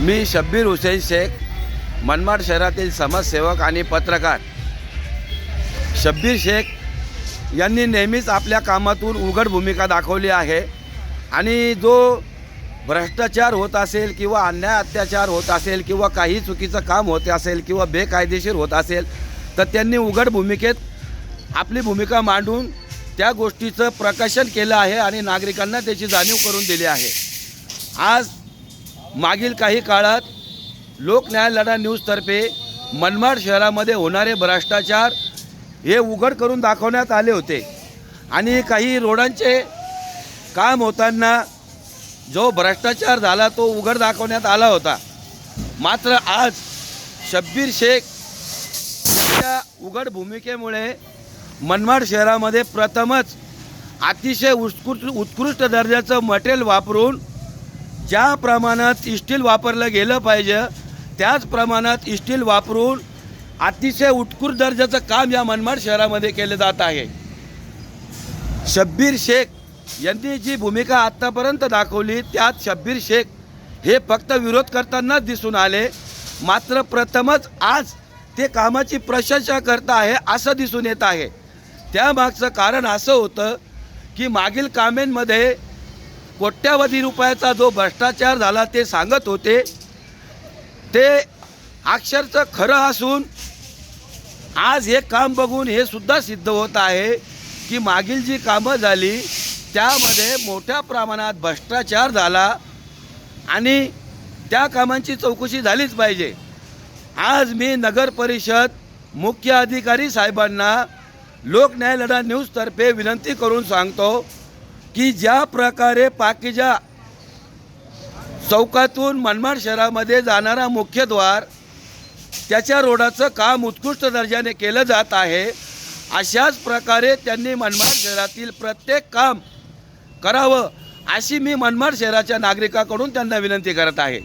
मी शब्बीर हुसेन शेख मनमाड शहरातील समाजसेवक आणि पत्रकार. शब्बीर शेख यांनी नेहमीच आपल्या कामातून उघड भूमिका दाखवली आहे आणि जो भ्रष्टाचार होत असेल किंवा अन्याय अत्याचार होत असेल किंवा काही चुकीचं काम होत असेल किंवा बेकायदेशीर होत असेल तर त्यांनी उघड भूमिकेत आपली भूमिका मांडून त्या गोष्टीचं प्रकाशन केलं आहे आणि नागरिकांना त्याची जाणीव करून दिली आहे. आज मागील काही काळात लोकन्याय लढा न्यूजतर्फे मनमाड शहरामध्ये होणारे भ्रष्टाचार हे उघड करून दाखवण्यात आले होते. आणि काही रोडांचे काम होताना जो भ्रष्टाचार झाला तो उघड दाखवण्यात आला होता. मात्र आज शब्बीर शेख या उघड भूमिकेमुळे मनमाड शहरामध्ये प्रथमच अतिशय उत्कृष्ट उत्कृष्ट दर्जाचं मटेरियल वापरून ज्या प्रमाणात स्टील वापरलं गेलं पाहिजे त्याच प्रमाणात स्टील वापरून अतिशय उत्कृष्ट दर्जाचं काम या मनमाड शहरामध्ये केलं जात आहे. शब्बीर शेख यांनी जी भूमिका आत्तापर्यंत दाखवली त्यात शब्बीर शेख हे फक्त विरोध करतानाच दिसून आले. मात्र प्रथमच आज ते कामाची प्रशंसा करत आहे असं दिसून येत आहे. त्यामागचं कारण असं होतं की मागील कामेंमध्ये कोट्यावधी रुपयाचा जो भ्रष्टाचार झाला ते सांगत होते ते अक्षरचं खरं असून आज हे काम बघून हे सुद्धा सिद्ध होत आहे की मागील जी कामं झाली त्यामध्ये मोठ्या प्रमाणात भ्रष्टाचार झाला आणि त्या कामांची चौकशी झालीच पाहिजे. आज मी नगर परिषद मुख्य अधिकारी साहेबांना लोकन्यायलढा न्यूजतर्फे विनंती करून सांगतो की ज्या प्रकारे पाकिजा चौकातून मनमाड शहरामध्ये जाणारा मुख्यद्वार त्याच्या रोडाचं काम उत्कृष्ट दर्जाने केलं जात आहे अशाच प्रकारे त्यांनी मनमाड शहरातील प्रत्येक काम करावं अशी मी मनमाड शहराच्या नागरिकाकडून त्यांना विनंती करत आहे.